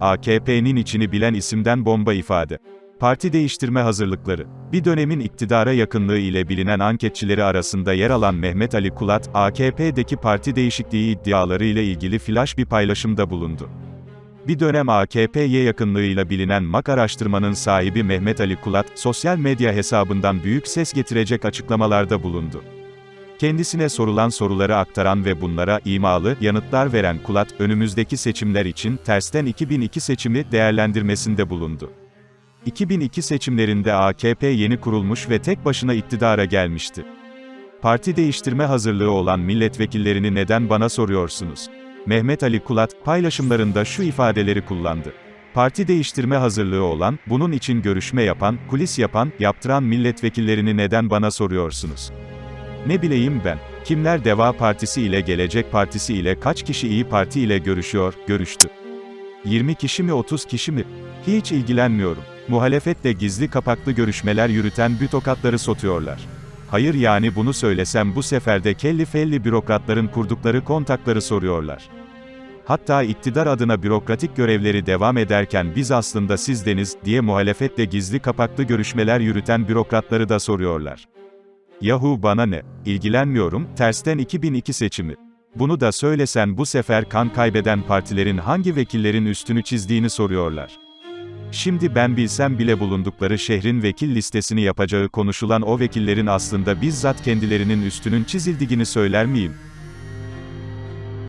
AKP'nin içini bilen isimden bomba ifade. Parti değiştirme hazırlıkları. Bir dönemin iktidara yakınlığı ile bilinen anketçileri arasında yer alan Mehmet Ali Kulat, AKP'deki parti değişikliği iddiaları ile ilgili flash bir paylaşımda bulundu. Bir dönem AKP'ye yakınlığıyla bilinen MAK araştırmanın sahibi Mehmet Ali Kulat, sosyal medya hesabından büyük ses getirecek açıklamalarda bulundu. Kendisine sorulan soruları aktaran ve bunlara imalı yanıtlar veren Kulat, önümüzdeki seçimler için tersten 2002 seçimi değerlendirmesinde bulundu. 2002 seçimlerinde AKP yeni kurulmuş ve tek başına iktidara gelmişti. Parti değiştirme hazırlığı olan milletvekillerini neden bana soruyorsunuz? Mehmet Ali Kulat, paylaşımlarında şu ifadeleri kullandı. Parti değiştirme hazırlığı olan, bunun için görüşme yapan, kulis yapan, yaptıran milletvekillerini neden bana soruyorsunuz? Ne bileyim ben, kimler Deva Partisi ile Gelecek Partisi ile kaç kişi İyi Parti ile görüşüyor, görüştü. 20 kişi mi 30 kişi mi? Hiç ilgilenmiyorum. Muhalefetle gizli kapaklı görüşmeler yürüten bütokatları sotuyorlar. Hayır yani bunu söylesem bu sefer de kelli felli bürokratların kurdukları kontakları soruyorlar. Hatta iktidar adına bürokratik görevleri devam ederken biz aslında sizdeniz, diye muhalefetle gizli kapaklı görüşmeler yürüten bürokratları da soruyorlar. Yahu bana ne? İlgilenmiyorum, tersten 2002 seçimi. Bunu da söylesen bu sefer kan kaybeden partilerin hangi vekillerin üstünü çizdiğini soruyorlar. Şimdi ben bilsem bile bulundukları şehrin vekil listesini yapacağı konuşulan o vekillerin aslında bizzat kendilerinin üstünün çizildiğini söyler miyim?